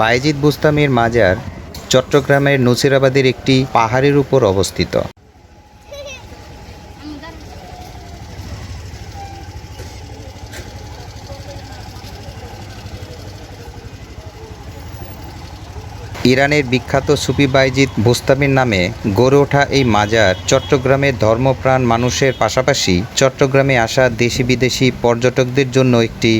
বায়েজিদ বুস্তামির মাজার চট্টগ্রামের নসিরাবাদের একটি পাহাড়ের উপর অবস্থিত। ইরানের বিখ্যাত সুফি বাইজিদ বুস্তামির নামে গড়ে ওঠা এই মাজার চট্টগ্রামের ধর্মপ্রাণ মানুষের পাশাপাশি চট্টগ্রামে আসা দেশি বিদেশি পর্যটকদের জন্য একটি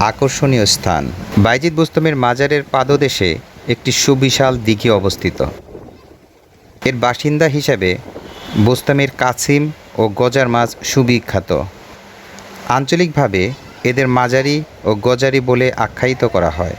আকর্ষণীয় স্থান। বাইজিদ বুস্তমের মাজারের পাদদেশে একটি সুবিশাল দিঘি অবস্থিত। এর বাসিন্দা হিসাবে বোস্তামের কাছিম ও গজার মাছ সুবিখ্যাত। আঞ্চলিকভাবে এদের মাজারি ও গজারি বলে আখ্যায়িত করা হয়।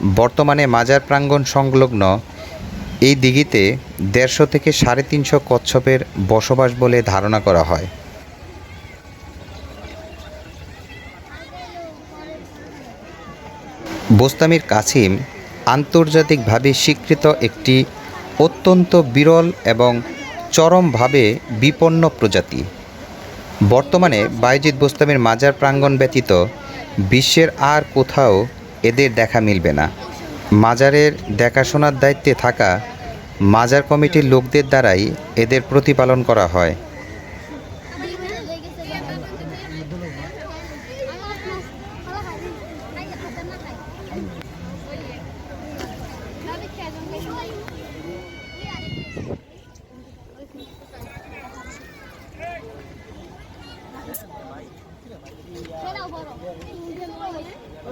বর্তমানে মাজার প্রাঙ্গণ সংলগ্ন এই দিঘিতে দেড়শো থেকে সাড়ে তিনশো কচ্ছপের বসবাস বলে ধারণা করা হয়। বোস্তামির কাছিম আন্তর্জাতিকভাবে স্বীকৃত একটি অত্যন্ত বিরল এবং চরমভাবে বিপন্ন প্রজাতি। বর্তমানে বাইজিদ বোস্তামির মাজার প্রাঙ্গণ ব্যতীত বিশ্বের আর কোথাও এদের দেখা মিলবে না। মাজারের দেখাশোনার দায়িত্বে থাকা মাজার কমিটির লোকদের দ্বারাই এদের প্রতিপালন করা হয়।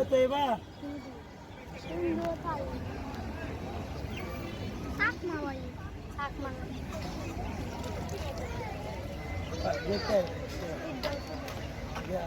Teba. Yeah.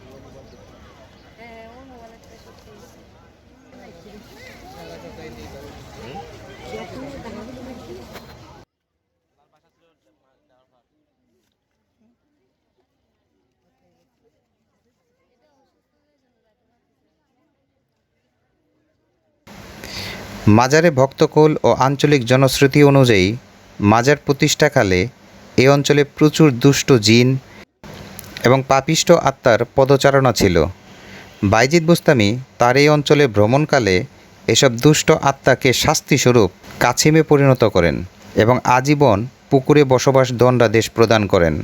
মাজারে ভক্তকুল ও আঞ্চলিক জনশ্রুতি অনুযায়ী, মাজার প্রতিষ্ঠাকালে এ অঞ্চলে প্রচুর দুষ্ট জিন এবং পাপিষ্ট আত্মার পদচারণা ছিল। বাইজিদ বুস্তামি তার এই অঞ্চলে ভ্রমণকালে এসব দুষ্ট আত্মাকে শাস্তিস্বরূপ কাছিমে পরিণত করেন এবং আজীবন পুকুরে বসবাস দণ্ডাদেশ প্রদান করেন।